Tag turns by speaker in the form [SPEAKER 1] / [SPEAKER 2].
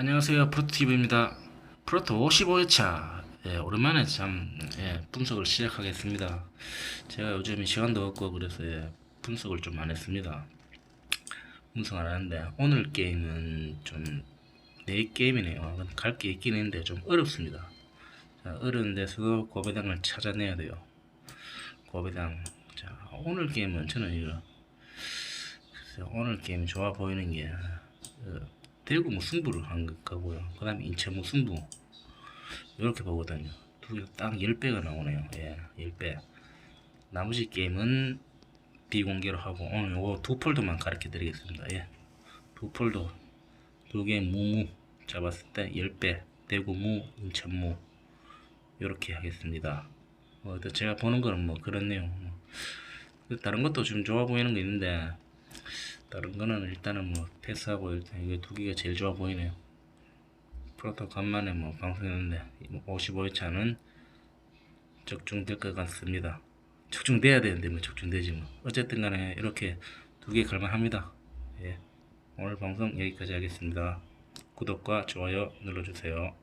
[SPEAKER 1] 안녕하세요. 프로토TV입니다. 프로토 55회차. 예, 오랜만에 참 예, 분석을 시작하겠습니다. 제가 요즘 시간도 없고 그래서 예, 분석을 좀 안 했습니다. 분석 안 하는데 오늘 게임은 좀내 게임이네요. 갈 게 있긴 있는데 좀 어렵습니다. 자, 어려운 데서 고배당을 찾아내야 돼요. 고배당. 자 오늘 게임은 저는 이거. 오늘 게임 좋아 보이는 게 어, 대구 무승부를 한것 같고요. 그 다음에 인천 무승부. 이렇게 보거든요. 두 개 딱 10배가 나오네요. 예, 10배. 나머지 게임은 비공개로 하고, 오늘 요거 두 폴더만 가르쳐 드리겠습니다. 예. 두 폴더. 두개 무무 잡았을 때 10배. 대구 무, 인천 무. 요렇게 하겠습니다. 뭐, 또 제가 보는 거는 뭐 그렇네요. 뭐. 다른 것도 좀 좋아 보이는 게 있는데, 다른 거는 일단은 뭐 패스하고 일단 이게 두 개가 제일 좋아 보이네요. 프로토 간만에 뭐 방송했는데 55회차는 적중될 것 같습니다. 적중돼야 되는데 뭐 적중되지 뭐. 어쨌든 간에 이렇게 두 개 갈만합니다. 예. 오늘 방송 여기까지 하겠습니다. 구독과 좋아요 눌러주세요.